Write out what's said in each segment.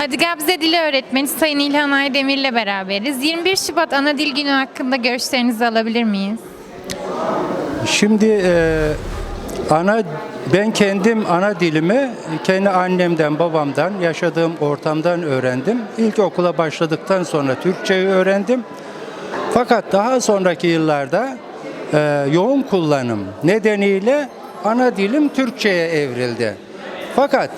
Hadi Gabze Dili Öğretmeni Sayın İlhan Aydemir ile beraberiz. 21 Şubat Ana Dil Günü hakkında görüşlerinizi alabilir miyiz? Şimdi e, ana ben kendim ana dilimi kendi annemden babamdan yaşadığım ortamdan öğrendim. İlk okula başladıktan sonra Türkçeyi öğrendim. Fakat daha sonraki yıllarda e, yoğun kullanım nedeniyle ana dilim Türkçe'ye evrildi. Fakat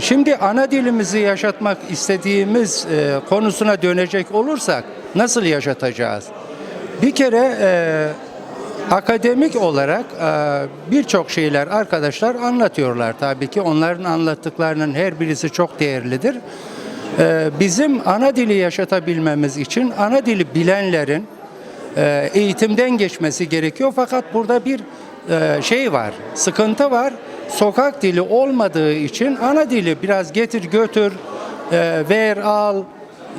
şimdi ana dilimizi yaşatmak istediğimiz e, konusuna dönecek olursak nasıl yaşatacağız? Bir kere e, Akademik olarak e, birçok şeyler arkadaşlar anlatıyorlar tabii ki. Onların anlattıklarının her birisi çok değerlidir. Bizim ana dili yaşatabilmemiz için ana dili bilenlerin eğitimden geçmesi gerekiyor. Fakat burada bir şey var, sıkıntı var. Sokak dili olmadığı için ana dili biraz getir götür, e, ver al,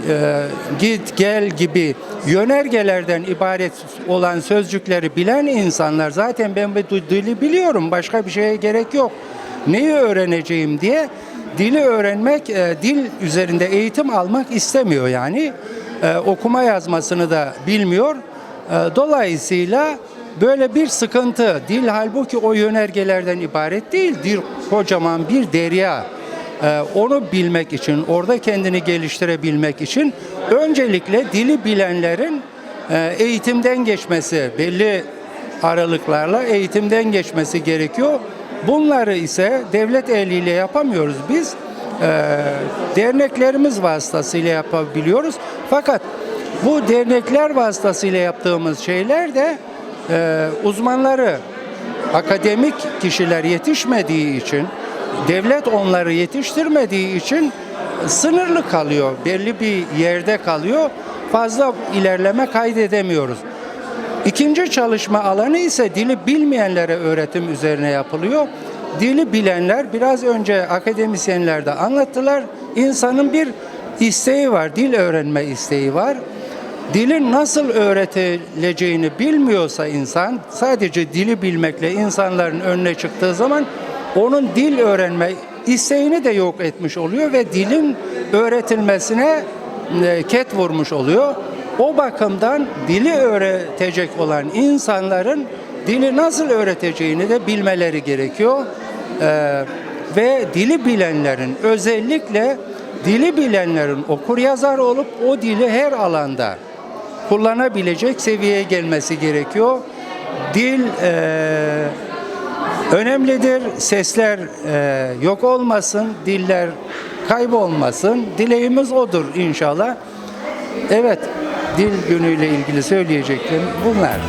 e, git gel gibi yönergelerden ibaret olan sözcükleri bilen insanlar zaten ben bu dili biliyorum başka bir şeye gerek yok. Neyi öğreneceğim diye dili öğrenmek, e, dil üzerinde eğitim almak istemiyor yani. E, okuma yazmasını da bilmiyor. E, dolayısıyla böyle bir sıkıntı. Dil halbuki o yönergelerden ibaret değil. Dil kocaman bir derya. Ee, onu bilmek için, orada kendini geliştirebilmek için öncelikle dili bilenlerin e, eğitimden geçmesi, belli aralıklarla eğitimden geçmesi gerekiyor. Bunları ise devlet eliyle yapamıyoruz biz. Ee, Derneklerimiz vasıtasıyla yapabiliyoruz. Fakat bu dernekler vasıtasıyla yaptığımız şeyler de e, uzmanları akademik kişiler yetişmediği için, devlet onları yetiştirmediği için sınırlı kalıyor. Belli bir yerde kalıyor. Fazla ilerleme kaydedemiyoruz. İkinci çalışma alanı ise dili bilmeyenlere öğretim üzerine yapılıyor. Dili bilenler biraz önce akademisyenler de anlattılar. İnsanın bir isteği var, dil öğrenme isteği var. Dilin nasıl öğretileceğini bilmiyorsa insan sadece dili bilmekle insanların önüne çıktığı zaman onun dil öğrenme isteğini de yok etmiş oluyor ve dilin öğretilmesine e, ket vurmuş oluyor. O bakımdan dili öğretecek olan insanların dili nasıl öğreteceğini de bilmeleri gerekiyor. Ee, ve dili bilenlerin özellikle dili bilenlerin okur yazar olup o dili her alanda kullanabilecek seviyeye gelmesi gerekiyor. Dil e, önemlidir. Sesler e, yok olmasın, diller kaybolmasın. Dileğimiz odur inşallah. Evet, dil günüyle ilgili söyleyeceklerim bunlar.